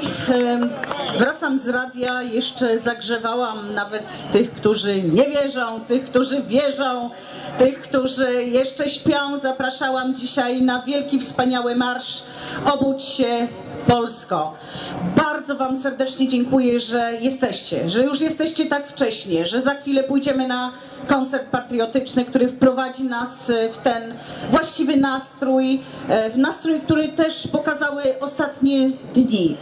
um, wracam z radia, jeszcze zagrzewałam nawet tych, którzy nie wierzą, tych, którzy wierzą, tych, którzy jeszcze śpią. Zapraszałam dzisiaj na wielki, wspaniały marsz Obudź się Polsko. Bardzo Wam serdecznie dziękuję, że jesteście, że już jesteście tak wcześnie, że za chwilę pójdziemy na koncert patriotyczny, który wprowadzi nas e, w ten właściwy nastrój, e, w nastrój, który też pokazały ostatnie dni.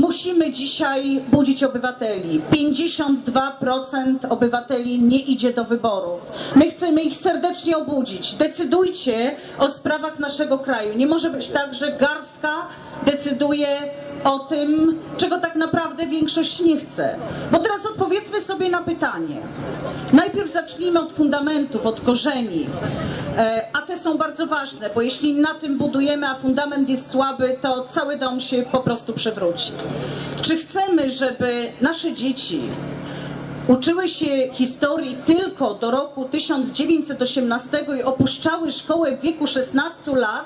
Musimy dzisiaj budzić obywateli. 52% obywateli nie idzie do wyborów. My chcemy ich serdecznie obudzić. Decydujcie o sprawach naszego kraju. Nie może być tak, że garstka decyduje o tym, czego tak naprawdę większość nie chce. Bo teraz odpowiedzmy sobie na pytanie. Najpierw zacznijmy od fundamentów, od korzeni. E, A te są bardzo ważne, bo jeśli na tym budujemy, a fundament jest słaby, to cały dom się po prostu przewróci. Czy chcemy, żeby nasze dzieci uczyły się historii tylko do roku 1918 i opuszczały szkołę w wieku 16 lat,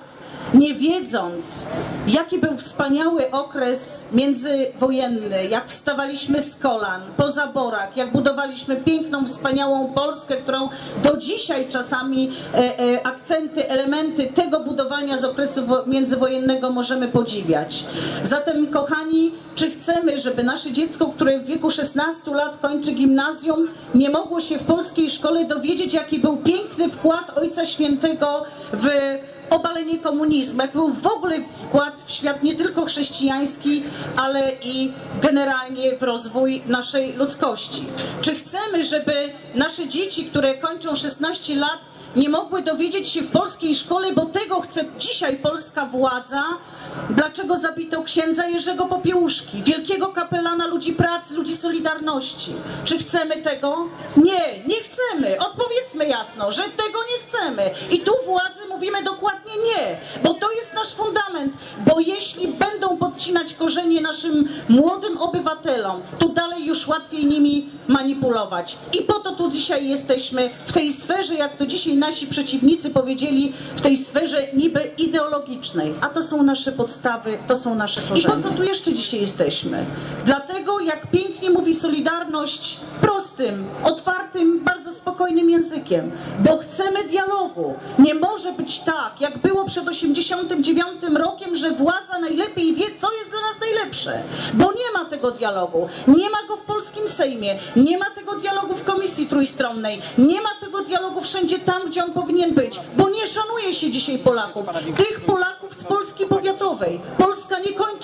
nie wiedząc, jaki był wspaniały okres międzywojenny, jak wstawaliśmy z kolan, po zaborach, jak budowaliśmy piękną, wspaniałą Polskę, którą do dzisiaj czasami e, e, akcenty, elementy tego budowania z okresu wo- międzywojennego możemy podziwiać. Zatem, kochani, czy chcemy, żeby nasze dziecko, które w wieku 16 lat kończy gimnazjum, nie mogło się w polskiej szkole dowiedzieć, jaki był piękny wkład Ojca Świętego w obalenie komunizmu, jak był w ogóle wkład w świat nie tylko chrześcijański, ale i generalnie w rozwój naszej ludzkości. Czy chcemy, żeby nasze dzieci, które kończą 16 lat, nie mogły dowiedzieć się w polskiej szkole, bo tego chce dzisiaj polska władza, dlaczego zabito księdza Jerzego Popiełuszki, wielkiego kapelana ludzi pracy, ludzi Solidarności. Czy chcemy tego? Nie, nie chcemy. Odpowiedzmy jasno, że tego nie chcemy. I tu władzy mówimy dokładnie nie, bo to jest nasz fundament, bo jeśli będą podcinać korzenie naszym młodym obywatelom, to dalej już łatwiej nimi manipulować. I po to tu dzisiaj jesteśmy w tej sferze, jak to dzisiaj nasi przeciwnicy powiedzieli, w tej sferze niby ideologicznej. A to są nasze podstawy, to są nasze korzenie. I po co tu jeszcze dzisiaj jesteśmy? Dlatego, jak pięknie mówi Solidarność, prostym, otwartym, bardzo spokojnym językiem, bo chcemy dialogu. Nie może być tak, jak było przed 89 rokiem, że władza najlepiej wie, co jest dla nas najlepsze, bo nie ma tego dialogu. Nie ma go w polskim Sejmie, nie ma tego dialogu w Komisji Trójstronnej, nie ma tego dialogu wszędzie tam, gdzie on powinien być, bo nie szanuje się dzisiaj Polaków. Tych Polaków z Polski powiatowej.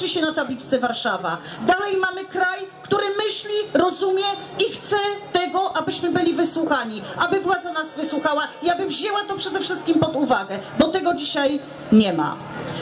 Kończy się na tabliczce Warszawa. Dalej mamy kraj, który myśli, rozumie i chce tego, abyśmy byli wysłuchani, aby władza nas wysłuchała i aby wzięła to przede wszystkim pod uwagę, bo tego dzisiaj nie ma.